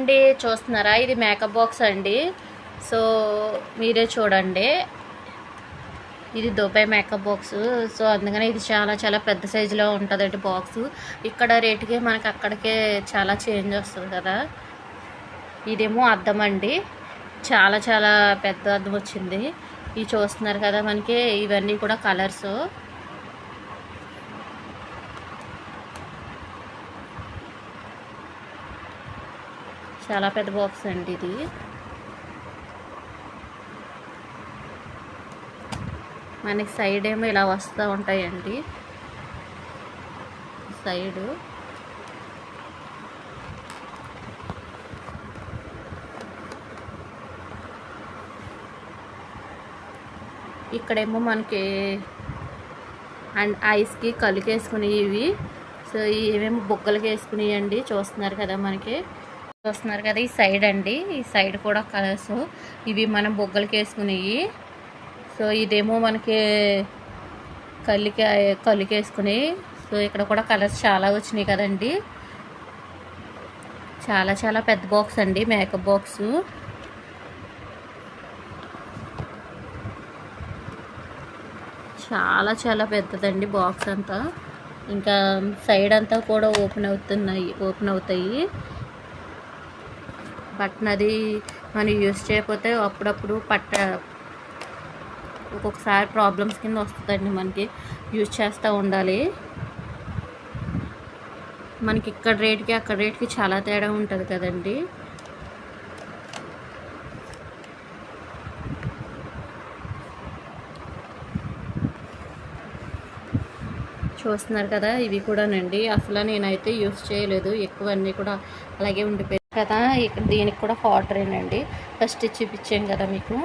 అండి చూస్తున్నారా? ఇది మేకప్ బాక్స్ అండి. సో మీరే చూడండి. ఇది దుబాయ్ మేకప్ బాక్స్. సో అందుకనే ఇది చాలా చాలా పెద్ద సైజులో ఉంటుందండి బాక్స్. ఇక్కడ రేటుకి మనకి అక్కడికే చాలా చేంజ్ వస్తుంది కదా. ఇదేమో అద్దం అండి. చాలా చాలా పెద్ద అద్దం వచ్చింది. ఇవి చూస్తున్నారు కదా మనకి ఇవన్నీ కూడా కలర్స్. చాలా పెద్ద బాక్స్ అండి ఇది. మనకి సైడ్ ఏమో ఇలా వస్తూ ఉంటాయండి. సైడు. ఇక్కడేమో మనకి అండ్ ఐస్కి కలికేసుకుని ఇవి సో ఇవేమో బుగ్గలకి వేసుకునేయండి చూస్తున్నారు కదా మనకి. చూస్తున్నారు కదా ఈ సైడ్ అండి. ఈ సైడ్ కూడా కలర్స్. ఇవి మనం బొగ్గలకి వేసుకునేవి సో ఇదేమో మనకి కళ్ళకి కళ్ళకి వేసుకుని సో ఇక్కడ కూడా కలర్స్ చాలా వచ్చినాయి కదండి. చాలా చాలా పెద్ద బాక్స్ అండి మేకప్ బాక్స్. చాలా చాలా పెద్దదండి బాక్స్ అంతా. ఇంకా సైడ్ అంతా కూడా ఓపెన్ అవుతున్నాయి ఓపెన్ అవుతాయి. బటన్ అది మనం యూస్ చేయకపోతే అప్పుడప్పుడు పట్ట ఒక్కొక్కసారి ప్రాబ్లమ్స్ కింద వస్తుందండి మనకి. యూజ్ చేస్తూ ఉండాలి. మనకి ఇక్కడ రేట్కి అక్కడ రేట్కి చాలా తేడా ఉంటుంది కదండి. చూస్తున్నారు కదా ఇవి కూడానండి. అసలు నేనైతే యూస్ చేయలేదు. ఎక్కువ అన్నీ కూడా అలాగే ఉండిపోయి కదా ఇక్కడ దీనికి కూడా పౌడరేనండి ఫస్ట్ చూపించాం కదా మీకు.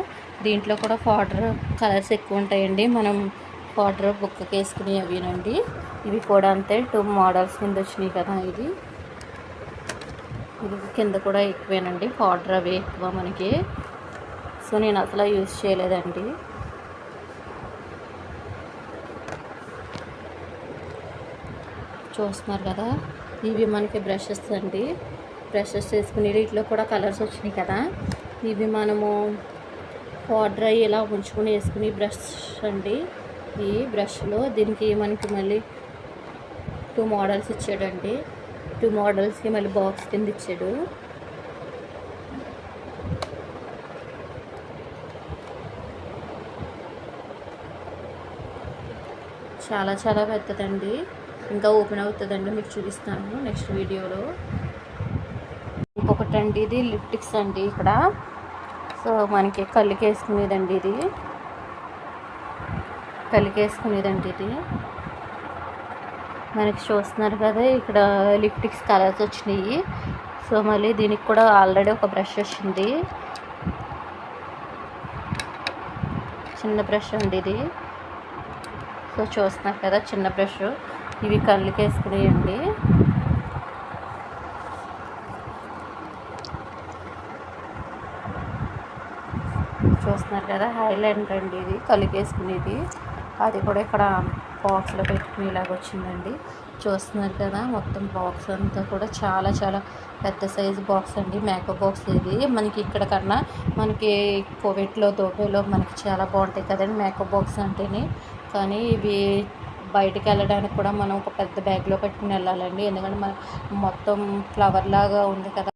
దీంట్లో కూడా ఫార్డర్ కలర్స్ ఎక్కువ ఉంటాయండి. మనం పౌడర్ బుక్కకి వేసుకుని అవినండి. ఇవి కూడా అంతే. టూ మోడల్స్ కింద వచ్చినాయి కదా ఇది ఇది కింద కూడా ఎక్కువేనండి. ఫార్డర్ అవి ఎక్కువ మనకి. సో నేను అసలు యూజ్ చేయలేదండి. చూస్తున్నారు కదా? ఇవి మనకి బ్రషెస్ అండి. బ్రషెస్ వేసుకుని వీటిలో కూడా కలర్స్ వచ్చినాయి కదా. ఇవి మనము పౌడర్ అయ్యి ఇలా ఉంచుకొని వేసుకుని బ్రష్ అండి. ఈ బ్రష్లో దీనికి మనకి మళ్ళీ టూ మోడల్స్ ఇచ్చాడండి. టూ మోడల్స్కి మళ్ళీ బాక్స్ కింద ఇచ్చాడు. చాలా చాలా పెద్దదండి. ఇంకా ఓపెన్ అవుతుందండి. మీకు చూపిస్తాను నెక్స్ట్ వీడియోలో. ఇంకొకటి అండి ఇది లిప్టిక్స్ అండి ఇక్కడ. సో మనకి కలికేసుకునేదండి వేసుకునేదండి ఇది. కలికేసుకునేదండి ఇది. మనకి చూస్తున్నారు కదా ఇక్కడ లిప్టిక్స్ కలర్స్ వచ్చినాయి. సో మళ్ళీ దీనికి కూడా ఆల్రెడీ ఒక బ్రష్ వచ్చింది. చిన్న బ్రష్ అండి ఇది. సో చూస్తున్నారు కదా చిన్న బ్రష్. ఇవి కళ్ళకి చూస్తున్నారు కదా హైలైట్ అండి ఇది కళ్ళకి అది కూడా ఇక్కడ బాక్స్లో పెట్టుకుని ఇలాగ వచ్చిందండి. చూస్తున్నారు కదా మొత్తం బాక్స్ అంతా కూడా చాలా చాలా పెద్ద సైజు బాక్స్ అండి మేకప్ బాక్స్ ఇది. మనకి ఇక్కడ కన్నా మనకి కోవిడ్లో దోబేలో మనకి చాలా బాగుంటాయి కదండి మేకప్ బాక్స్ అంటేనే. కానీ ఇవి బయటికి వెళ్ళడానికి కూడా మనం ఒక పెద్ద బ్యాగ్లో పెట్టుకుని వెళ్ళాలండి. ఎందుకంటే మన మొత్తం ఫ్లవర్ లాగా ఉంది కదా.